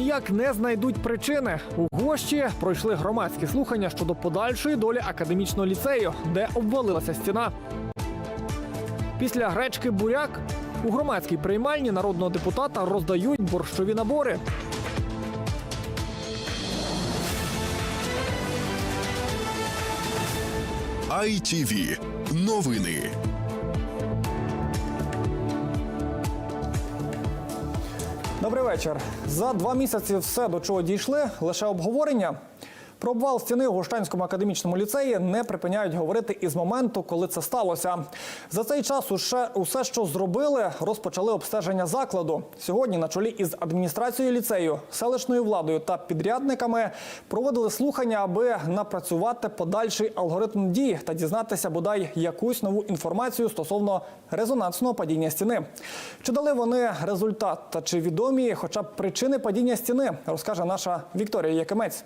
ніяк не знайдуть причини. У гощі пройшли громадські слухання щодо подальшої долі академічного ліцею, де обвалилася стіна. Після гречки буряк у громадській приймальні народного депутата роздають борщові набори. ITV. Новини. Добрий вечір. За два місяці все до чого дійшли, лише обговорення. Про обвал стіни у Гощанському академічному ліцеї не припиняють говорити із моменту, коли це сталося. За цей час усе, усе, що зробили, розпочали обстеження закладу. Сьогодні на чолі із адміністрацією ліцею, селищною владою та підрядниками проводили слухання, аби напрацювати подальший алгоритм дій та дізнатися бодай якусь нову інформацію стосовно резонансного падіння стіни. Чи дали вони результат та чи відомі хоча б причини падіння стіни, розкаже наша Вікторія Якимець.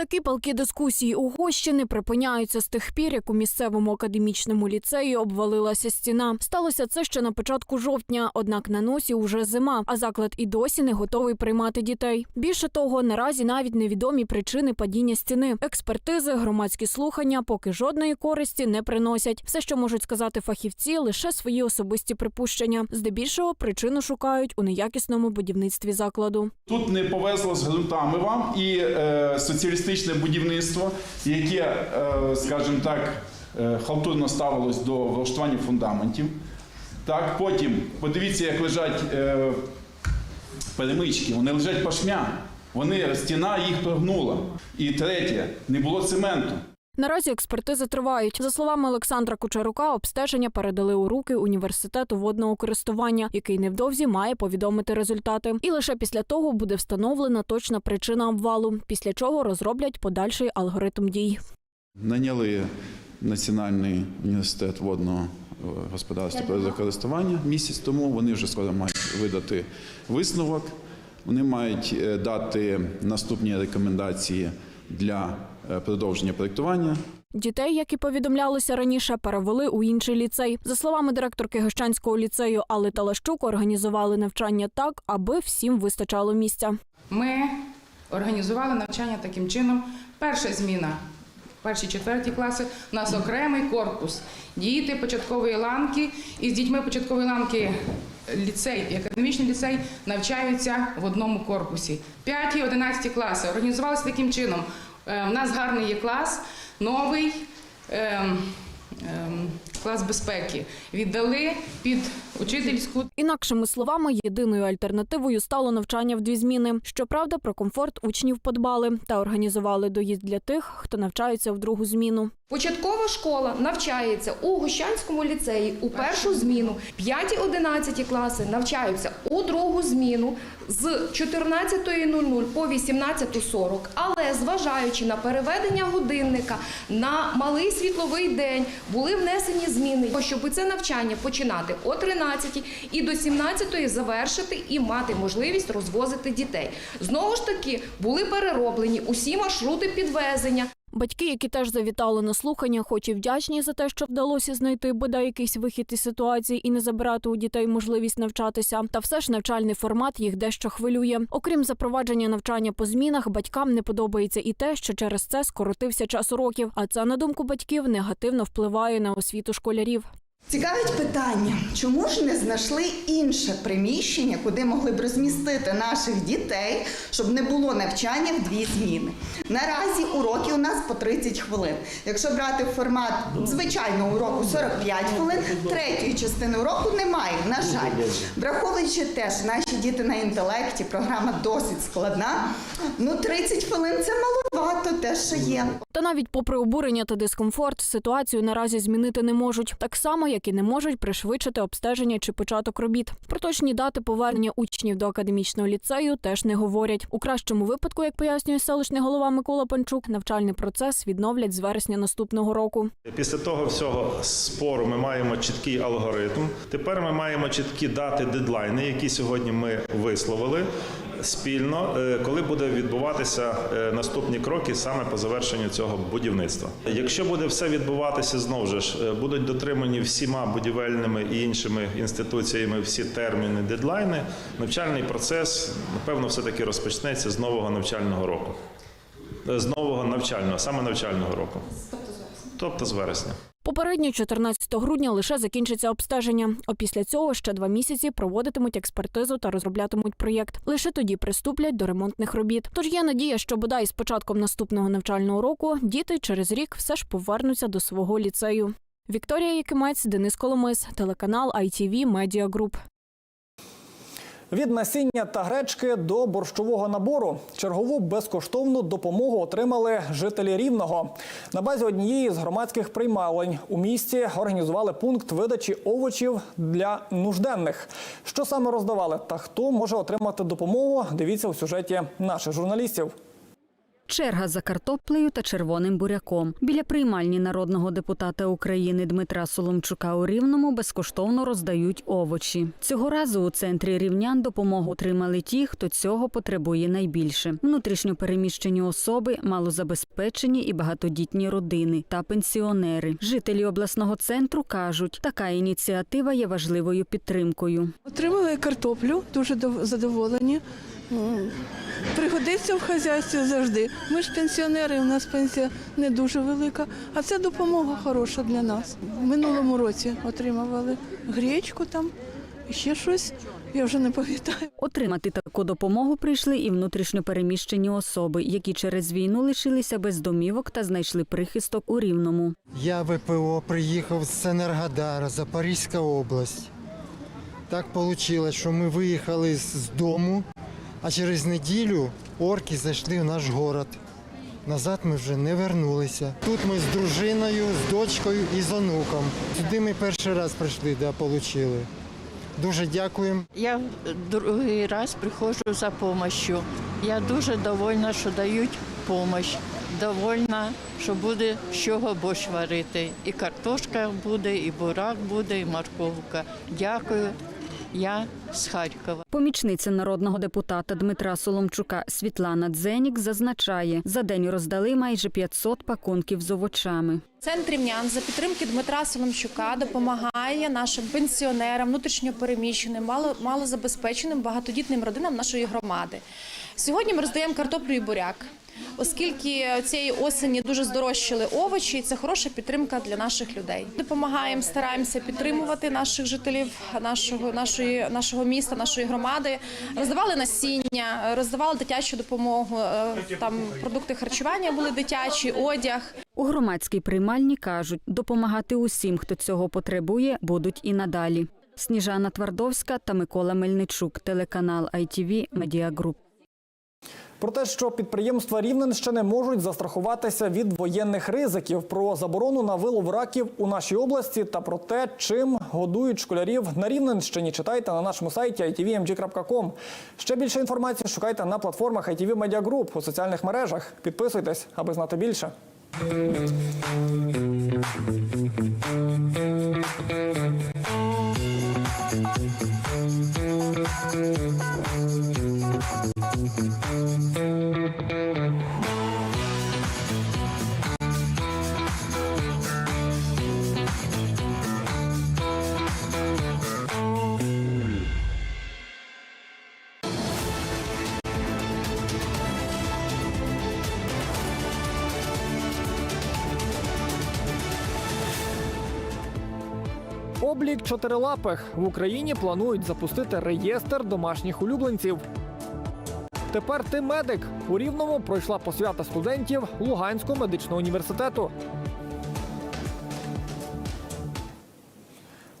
Такі палкі дискусії у не припиняються з тих пір, як у місцевому академічному ліцеї обвалилася стіна. Сталося це ще на початку жовтня, однак на носі уже зима, а заклад і досі не готовий приймати дітей. Більше того, наразі навіть невідомі причини падіння стіни. Експертизи, громадські слухання поки жодної користі не приносять. Все, що можуть сказати фахівці, лише свої особисті припущення. Здебільшого причину шукають у неякісному будівництві закладу. Тут не повезло з ґрунтами вам і е, соціалістичне будівництво, яке, е, скажімо так, е, халтурно ставилось до влаштування фундаментів. Так, потім подивіться, як лежать е, перемички, вони лежать пашмя. Вони стіна їх прогнула. І третє, не було цементу. Наразі експертизи тривають. За словами Олександра Кучерука, обстеження передали у руки університету водного користування, який невдовзі має повідомити результати. І лише після того буде встановлена точна причина обвалу, після чого розроблять подальший алгоритм дій. Наняли Національний університет водного е, господарства та користування місяць тому. Вони вже скоро мають видати висновок. Вони мають е, дати наступні рекомендації для продовження проєктування. Дітей, як і повідомлялося раніше, перевели у інший ліцей. За словами директорки Гощанського ліцею Алли Талащук, організували навчання так, аби всім вистачало місця. Ми організували навчання таким чином. Перша зміна, перші четверті класи, у нас окремий корпус. Діти початкової ланки і з дітьми початкової ланки ліцей і академічний ліцей навчаються в одному корпусі. П'яті, одинадцяті класи організувалися таким чином. Е, У нас гарний є клас, новий. Клас безпеки віддали під учительську Інакшими словами, єдиною альтернативою стало навчання в дві зміни. Щоправда, про комфорт учнів подбали та організували доїзд для тих, хто навчається в другу зміну. Початкова школа навчається у Гощанському ліцеї у першу зміну. 5-11 класи навчаються у другу зміну з 14.00 по 18.40. Але зважаючи на переведення годинника на малий світловий день, були внесені зміни, щоб це навчання починати о 13 і до 17 завершити і мати можливість розвозити дітей. Знову ж таки були перероблені усі маршрути підвезення. Батьки, які теж завітали на слухання, хоч і вдячні за те, що вдалося знайти бодай якийсь вихід із ситуації і не забирати у дітей можливість навчатися. Та все ж навчальний формат їх дещо хвилює. Окрім запровадження навчання по змінах, батькам не подобається і те, що через це скоротився час уроків. А це, на думку батьків, негативно впливає на освіту школярів. Цікавить питання, чому ж не знайшли інше приміщення, куди могли б розмістити наших дітей, щоб не було навчання в дві зміни. Наразі уроки у нас по 30 хвилин. Якщо брати формат звичайного уроку 45 хвилин, третьої частини уроку немає, на жаль. Враховуючи те, що наші діти на інтелекті, програма досить складна. Ну 30 хвилин це маловато, те, що є. Та навіть попри обурення та дискомфорт, ситуацію наразі змінити не можуть, так само як і не можуть пришвидшити обстеження чи початок робіт. Про точні дати повернення учнів до академічного ліцею теж не говорять. У кращому випадку, як пояснює селищний голова Микола Панчук, навчальний процес відновлять з вересня наступного року. Після того всього спору ми маємо чіткий алгоритм. Тепер ми маємо чіткі дати дедлайни, які сьогодні ми висловили. спільно, е, коли буде відбуватися е, наступні кроки саме по завершенню цього будівництва. Якщо буде все відбуватися знову ж, е, будуть дотримані всіма будівельними і іншими інституціями всі терміни, дедлайни, навчальний процес, напевно, все-таки розпочнеться з нового навчального року. Е, З нового навчального, саме навчального року. Тобто з вересня. Попередньо 14 грудня лише закінчиться обстеження. А після цього ще два місяці проводитимуть експертизу та розроблятимуть проєкт. Лише тоді приступлять до ремонтних робіт. Тож є надія, що бодай з початком наступного навчального року діти через рік все ж повернуться до свого ліцею. Вікторія Якимець, Денис Коломис, телеканал ITV Media Group. Від насіння та гречки до борщового набору чергову безкоштовну допомогу отримали жителі Рівного. На базі однієї з громадських приймалень у місті організували пункт видачі овочів для нужденних. Що саме роздавали та хто може отримати допомогу? Дивіться у сюжеті наших журналістів. Черга за картоплею та червоним буряком. Біля приймальні народного депутата України Дмитра Соломчука у Рівному безкоштовно роздають овочі. Цього разу у центрі рівнян допомогу отримали ті, хто цього потребує найбільше: внутрішньо переміщені особи, малозабезпечені і багатодітні родини та пенсіонери. Жителі обласного центру кажуть, така ініціатива є важливою підтримкою. Отримали картоплю, дуже дов- задоволені. М, Пригодиться в хазяйстві завжди. Ми ж пенсіонери, у нас пенсія не дуже велика, а це допомога хороша для нас. В минулому році отримували гречку там, і ще щось, я вже не пам'ятаю. Отримати таку допомогу прийшли і внутрішньо переміщені особи, які через війну лишилися без домівок та знайшли прихисток у Рівному. Я ВПО приїхав з Енергодара, Запорізька область. Так вийшло, що ми виїхали з дому, а через неділю орки зайшли в наш город. Назад ми вже не вернулися. Тут ми з дружиною, з дочкою і з онуком. Сюди ми перший раз прийшли, да, отримали. Дуже дякуємо. Я другий раз приходжу за допомогою. Я дуже довольна, що дають допомогу. Довольна, що буде з чого борщ варити. І картошка буде, і бурак буде, і морковка. Дякую. Я з Харкова. Помічниця народного депутата Дмитра Соломчука Світлана Дзенік зазначає, за день роздали майже 500 пакунків з овочами. Центр Рівнян за підтримки Дмитра Соломчука допомагає нашим пенсіонерам, внутрішньопереміщеним, мало, малозабезпеченим, багатодітним родинам нашої громади. Сьогодні ми роздаємо картоплю і буряк. Оскільки цієї осені дуже здорожчали овочі, і це хороша підтримка для наших людей. Допомагаємо, стараємося підтримувати наших жителів нашого, нашої, нашого міста, нашої громади. Роздавали насіння, роздавали дитячу допомогу. е, Там продукти харчування були дитячі, одяг. У громадській приймальні кажуть, допомагати усім, хто цього потребує, будуть і надалі. Сніжана Твардовська та Микола Мельничук, телеканал ITV Media Group. Про те, що підприємства Рівненщини можуть застрахуватися від воєнних ризиків, про заборону на вилов раків у нашій області та про те, чим годують школярів на Рівненщині, читайте на нашому сайті itvmg.com. Ще більше інформації шукайте на платформах ITV Media Group у соціальних мережах. Підписуйтесь, аби знати більше. Облік чотирилапих в Україні планують запустити реєстр домашніх улюбленців. Тепер ти медик. У Рівному пройшла посвята студентів Луганського медичного університету.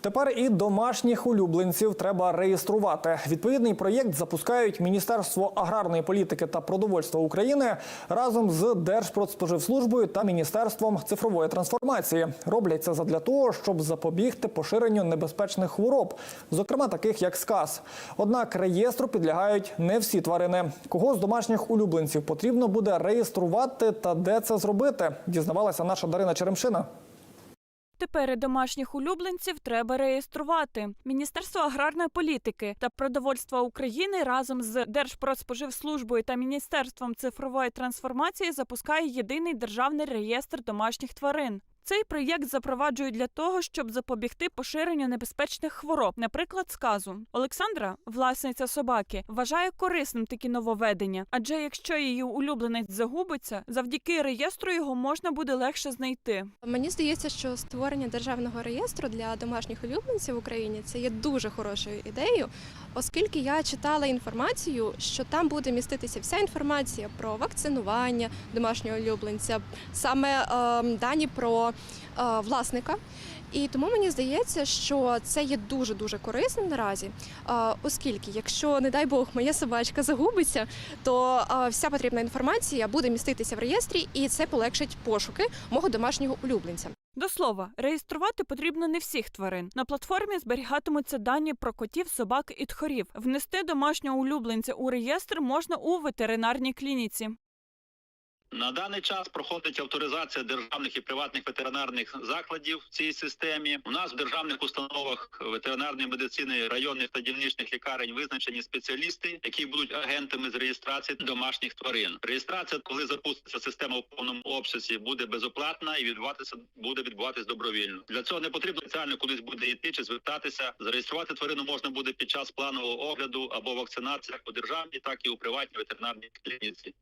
Тепер і домашніх улюбленців треба реєструвати. Відповідний проєкт запускають Міністерство аграрної політики та продовольства України разом з Держпродспоживслужбою та Міністерством цифрової трансформації. Роблять це задля того, щоб запобігти поширенню небезпечних хвороб, зокрема таких як сказ. Однак реєстру підлягають не всі тварини. Кого з домашніх улюбленців потрібно буде реєструвати та де це зробити, дізнавалася наша Дарина Черемшина. Тепер домашніх улюбленців треба реєструвати. Міністерство аграрної політики та продовольства України разом з Держпродспоживслужбою та Міністерством цифрової трансформації запускає єдиний державний реєстр домашніх тварин. Цей проєкт запроваджують для того, щоб запобігти поширенню небезпечних хвороб, наприклад, сказу. Олександра, власниця собаки, вважає корисним такі нововведення, адже якщо її улюбленець загубиться, завдяки реєстру його можна буде легше знайти. Мені здається, що створення державного реєстру для домашніх улюбленців в Україні це є дуже хорошою ідеєю, оскільки я читала інформацію, що там буде міститися вся інформація про вакцинування домашнього улюбленця, саме е, дані про власника. І тому мені здається, що це є дуже дуже корисним наразі, е, оскільки, якщо, не дай Бог, моя собачка загубиться, то е, вся потрібна інформація буде міститися в реєстрі, і це полегшить пошуки мого домашнього улюбленця. До слова, реєструвати потрібно не всіх тварин. На платформі зберігатимуться дані про котів, собак і тхорів. Внести домашнього улюбленця у реєстр можна у ветеринарній клініці. На даний час проходить авторизація державних і приватних ветеринарних закладів в цій системі. У нас в державних установах ветеринарної медицини районних та дільничних лікарень визначені спеціалісти, які будуть агентами з реєстрації домашніх тварин. Реєстрація, коли запуститься система в повному обсязі, буде безоплатна і відбуватися буде відбуватись добровільно. Для цього не потрібно спеціально кудись буде йти чи звертатися. Зареєструвати тварину можна буде під час планового огляду або вакцинації як у державній, так і у приватній ветеринарній клініці.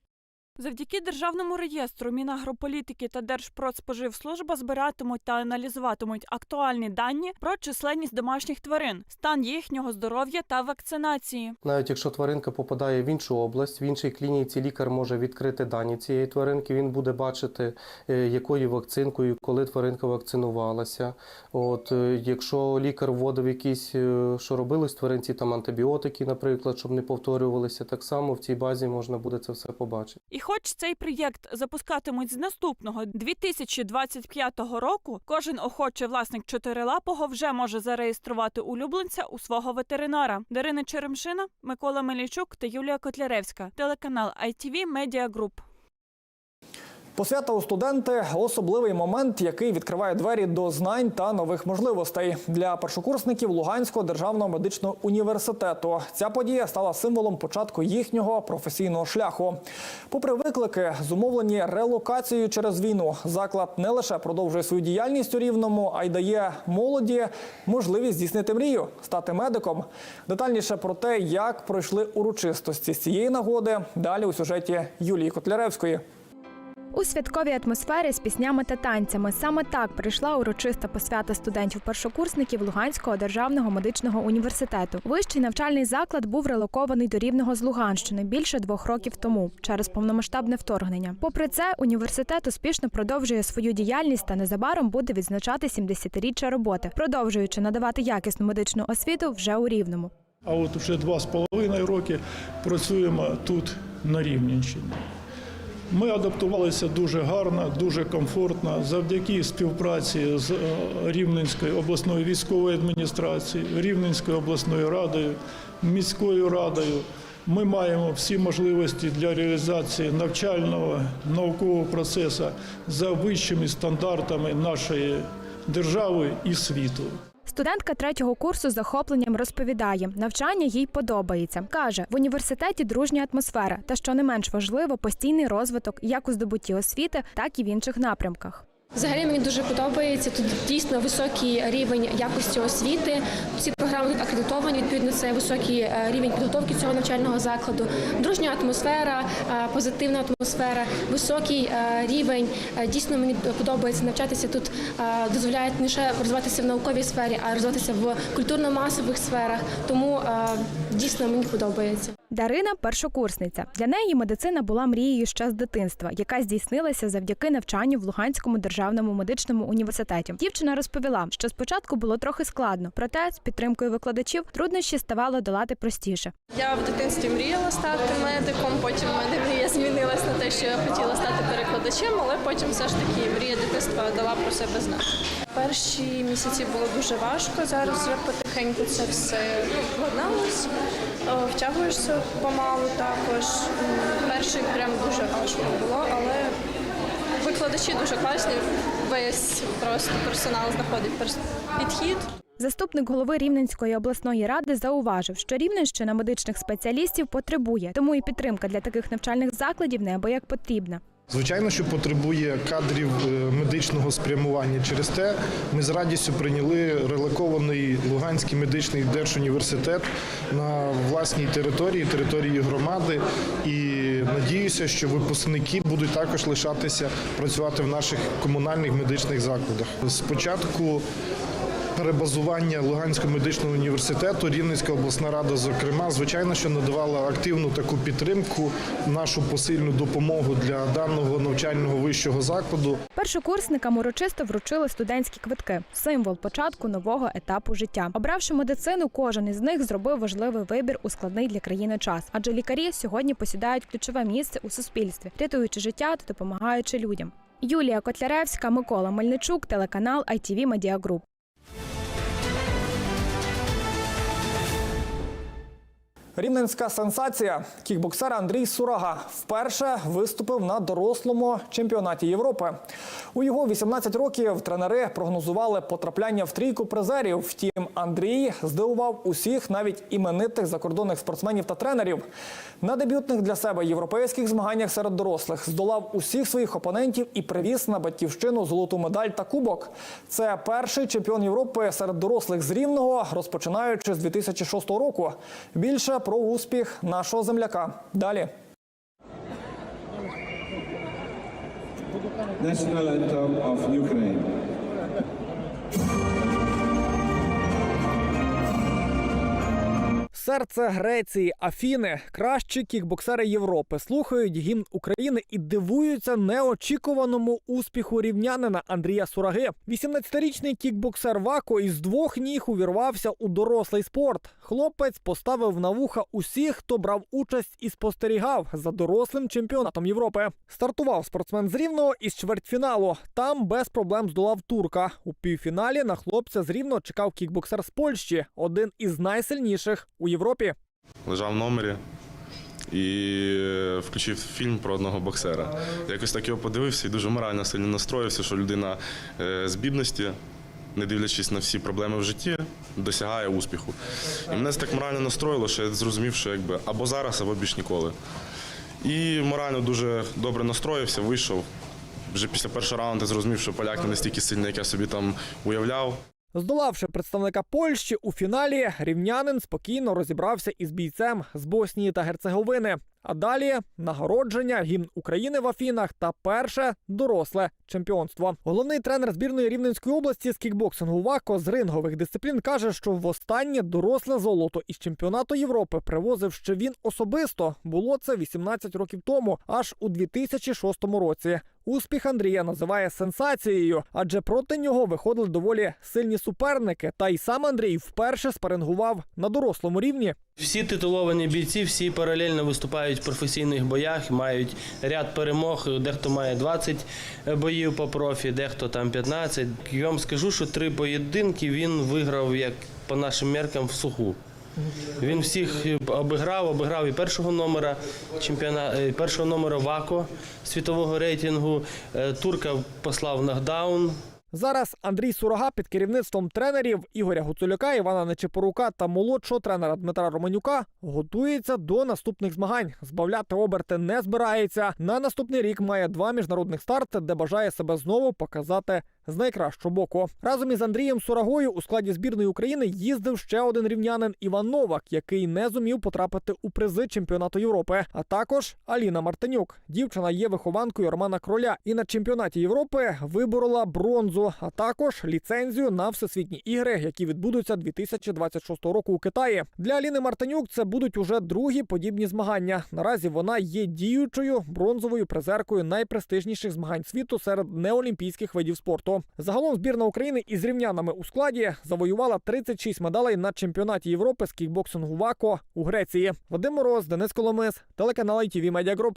Завдяки державному реєстру Мінагрополітики та Держпродспоживслужба збиратимуть та аналізуватимуть актуальні дані про численність домашніх тварин, стан їхнього здоров'я та вакцинації. Навіть якщо тваринка попадає в іншу область, в іншій клініці лікар може відкрити дані цієї тваринки. Він буде бачити, е, якою вакцинкою, коли тваринка вакцинувалася. От е, якщо лікар вводив якісь, е, що робилось тваринці, там антибіотики, наприклад, щоб не повторювалися, так само в цій базі можна буде це все побачити. Хоч цей проєкт запускатимуть з наступного 2025 року, кожен охочий власник чотирилапого вже може зареєструвати улюбленця у свого ветеринара. Дарина Черемшина, Микола Мелічук та Юлія Котляревська. Телеканал ITV Media Group. Посвята у студенти особливий момент, який відкриває двері до знань та нових можливостей для першокурсників Луганського державного медичного університету. Ця подія стала символом початку їхнього професійного шляху. Попри виклики, зумовлені релокацією через війну, заклад не лише продовжує свою діяльність у рівному, а й дає молоді можливість здійснити мрію стати медиком. Детальніше про те, як пройшли урочистості з цієї нагоди, далі у сюжеті Юлії Котляревської. У святковій атмосфері з піснями та танцями саме так прийшла урочиста посвята студентів-першокурсників Луганського державного медичного університету. Вищий навчальний заклад був релокований до Рівного з Луганщини більше двох років тому через повномасштабне вторгнення. Попри це, університет успішно продовжує свою діяльність та незабаром буде відзначати 70-річчя роботи, продовжуючи надавати якісну медичну освіту вже у Рівному. А от вже два з половиною роки працюємо тут на Рівненщині. Ми адаптувалися дуже гарно, дуже комфортно завдяки співпраці з е, Рівненською обласною військовою адміністрацією, Рівненською обласною радою, міською радою. Ми маємо всі можливості для реалізації навчального наукового процесу за вищими стандартами нашої держави і світу. Студентка третього курсу з захопленням розповідає, навчання їй подобається. Каже, в університеті дружня атмосфера, та що не менш важливо, постійний розвиток як у здобутті освіти, так і в інших напрямках. Взагалі мені дуже подобається. Тут дійсно високий рівень якості освіти. Всі програми тут акредитовані. Відповідно, це високий е, рівень підготовки цього навчального закладу. Дружня атмосфера, е, позитивна атмосфера, високий е, рівень. Дійсно мені подобається навчатися тут. Дозволяє не лише розвиватися в науковій сфері, а розвиватися в культурно-масових сферах. Тому дійсно мені подобається. Дарина першокурсниця. Для неї медицина була мрією ще з дитинства, яка здійснилася завдяки навчанню в Луганському державному медичному університеті. Дівчина розповіла, що спочатку було трохи складно, проте з підтримкою викладачів труднощі ставало долати простіше. Я в дитинстві мріяла стати медиком, потім в мене мрія змінилась на те, що я хотіла стати перекладачем, але потім все ж таки мрія дитинства дала про себе знати. Перші місяці було дуже важко, зараз вже потихеньку це все ну, втягуєшся помалу також. Перший прям дуже важко було, але викладачі дуже класні, весь просто персонал знаходить підхід. Заступник голови Рівненської обласної ради зауважив, що Рівненщина медичних спеціалістів потребує, тому і підтримка для таких навчальних закладів неабияк потрібна. Звичайно, що потребує кадрів е, медичного спрямування. Через те ми з радістю прийняли релокований Луганський медичний держуніверситет на власній території, території громади. І надіюся, що випускники будуть також лишатися працювати в наших комунальних медичних закладах. Спочатку перебазування Луганського медичного університету, Рівненська обласна рада, зокрема, звичайно, що надавала активну таку підтримку, нашу посильну допомогу для даного навчального вищого закладу. Першокурсникам урочисто вручили студентські квитки символ початку нового етапу життя. Обравши медицину, кожен із них зробив важливий вибір у складний для країни час, адже лікарі сьогодні посідають ключове місце у суспільстві, рятуючи життя та допомагаючи людям. Юлія Котляревська, Микола Мельничук, телеканал ITV Media Group. Рівненська сенсація. Кікбоксер Андрій Сурага вперше виступив на дорослому чемпіонаті Європи. У його 18 років тренери прогнозували потрапляння в трійку призерів. Втім, Андрій здивував усіх, навіть іменитих закордонних спортсменів та тренерів. На дебютних для себе європейських змаганнях серед дорослих здолав усіх своїх опонентів і привіз на батьківщину золоту медаль та кубок. Це перший чемпіон Європи серед дорослих з Рівного, розпочинаючи з 2006 року. Більше про успіх нашого земляка. Далі. National anthem of Ukraine. Серце Греції, Афіни, кращі кікбоксери Європи слухають гімн України і дивуються неочікуваному успіху рівнянина Андрія Сураги. 18-річний кікбоксер Вако із двох ніг увірвався у дорослий спорт. Хлопець поставив на вуха усіх, хто брав участь і спостерігав за дорослим чемпіонатом Європи. Стартував спортсмен з Рівного із чвертьфіналу. Там без проблем здолав турка. У півфіналі на хлопця з Рівного чекав кікбоксер з Польщі, один із найсильніших у Європі. Лежав в номері і е, включив фільм про одного боксера. Якось так його подивився і дуже морально сильно настроївся, що людина е, з бідності, не дивлячись на всі проблеми в житті, досягає успіху. І мене це так морально настроїло, що я зрозумів, що якби або зараз, або більш ніколи. І морально дуже добре настроївся, вийшов. Вже після першого раунду зрозумів, що поляк не настільки сильний, як я собі там уявляв. Здолавши представника Польщі у фіналі, рівнянин спокійно розібрався із бійцем з Боснії та Герцеговини. А далі нагородження, гімн України в Афінах та перше доросле чемпіонство. Головний тренер збірної Рівненської області з кікбоксингу ВАКО з рингових дисциплін каже, що востаннє доросле золото із чемпіонату Європи привозив ще він особисто. Було це 18 років тому, аж у 2006 році. Успіх Андрія називає сенсацією, адже проти нього виходили доволі сильні суперники. Та й сам Андрій вперше спарингував на дорослому рівні. Всі титуловані бійці, всі паралельно виступають в професійних боях, мають ряд перемог. Дехто має 20 боїв по профі, дехто там 15. Я вам скажу, що три поєдинки він виграв як по нашим меркам в суху. Він всіх обіграв, обіграв і першого номера чемпіона, е, першого номера ВАКО світового рейтингу. Е, Турка послав нокдаун. Зараз Андрій Сурага під керівництвом тренерів Ігоря Гуцуляка, Івана Нечипорука та молодшого тренера Дмитра Романюка готується до наступних змагань. Збавляти оберти не збирається. На наступний рік має два міжнародних старти, де бажає себе знову показати з найкращого боку. Разом із Андрієм Сурагою у складі збірної України їздив ще один рівнянин Іван Новак, який не зумів потрапити у призи чемпіонату Європи. А також Аліна Мартинюк. Дівчина є вихованкою Романа Кроля і на чемпіонаті Європи виборола бронзу, а також ліцензію на всесвітні ігри, які відбудуться 2026 року у Китаї. Для Аліни Мартинюк це будуть уже другі подібні змагання. Наразі вона є діючою бронзовою призеркою найпрестижніших змагань світу серед неолімпійських видів спорту. Загалом збірна України із рівнянами у складі завоювала 36 медалей на чемпіонаті Європи з кікбоксингу ВАКО у Греції. Вадим Мороз, Денис Коломис, телеканал ITV Media Group.